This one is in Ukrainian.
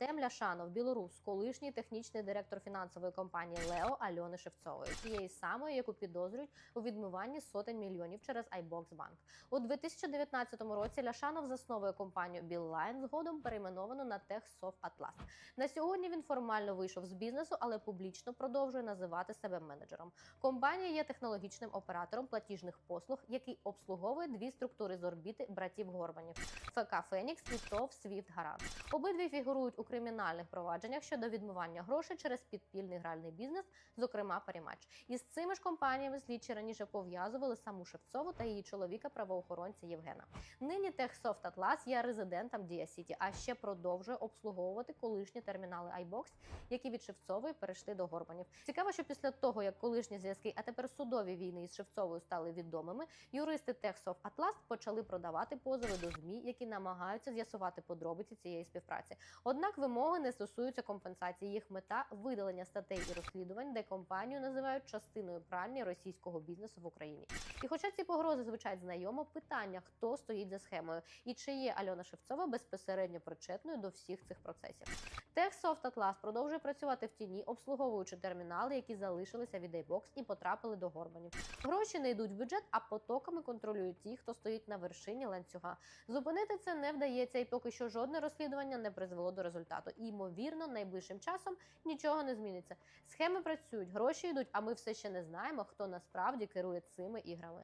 Артем Ляшанов, білорус, колишній технічний директор фінансової компанії Лео Альони Шевцової, тієї самої, яку підозрюють у відмиванні сотень мільйонів через iBox Bank. У 2019 році Ляшанов засновує компанію Біллайн, згодом перейменовану на Atlas. На сьогодні він формально вийшов з бізнесу, але публічно продовжує називати себе менеджером. Компанія є технологічним оператором платіжних послуг, який обслуговує дві структури з орбіти братів Горбанів ФК Фенікс і ТОВ Свіфт Гарант. Обидві фігурують у кримінальних провадженнях щодо відмивання грошей через підпільний гральний бізнес, зокрема Парімач. Із цими ж компаніями слідчі раніше пов'язували саму Шевцову та її чоловіка правоохоронця Євгена. Нині Техсофт Атлас є резидентом Дія Сіті, а ще продовжує обслуговувати колишні термінали iBox, які від Шевцової перейшли до Горбанів. Цікаво, що після того, як колишні зв'язки, а тепер судові війни із Шевцовою стали відомими, юристи Техсофт Атлас почали продавати позови до ЗМІ, які намагаються з'ясувати подробиці цієї співпраці. Однак вимоги не стосуються компенсації. Їх мета видалення статей і розслідувань, де компанію називають частиною пральні російського бізнесу в Україні. І хоча ці погрози звучать знайомо, питання, хто стоїть за схемою і чи є Альона Шевцова безпосередньо причетною до всіх цих процесів. Техсофт Atlas продовжує працювати в тіні, обслуговуючи термінали, які залишилися від iBox і потрапили до Горбанів. Гроші не йдуть в бюджет, а потоками контролюють ті, хто стоїть на вершині ланцюга. Зупинити це не вдається, і поки що жодне розслідування не призвело до результату. І ймовірно, найближчим часом нічого не зміниться. Схеми працюють, гроші йдуть, а ми все ще не знаємо, хто насправді керує цими іграми.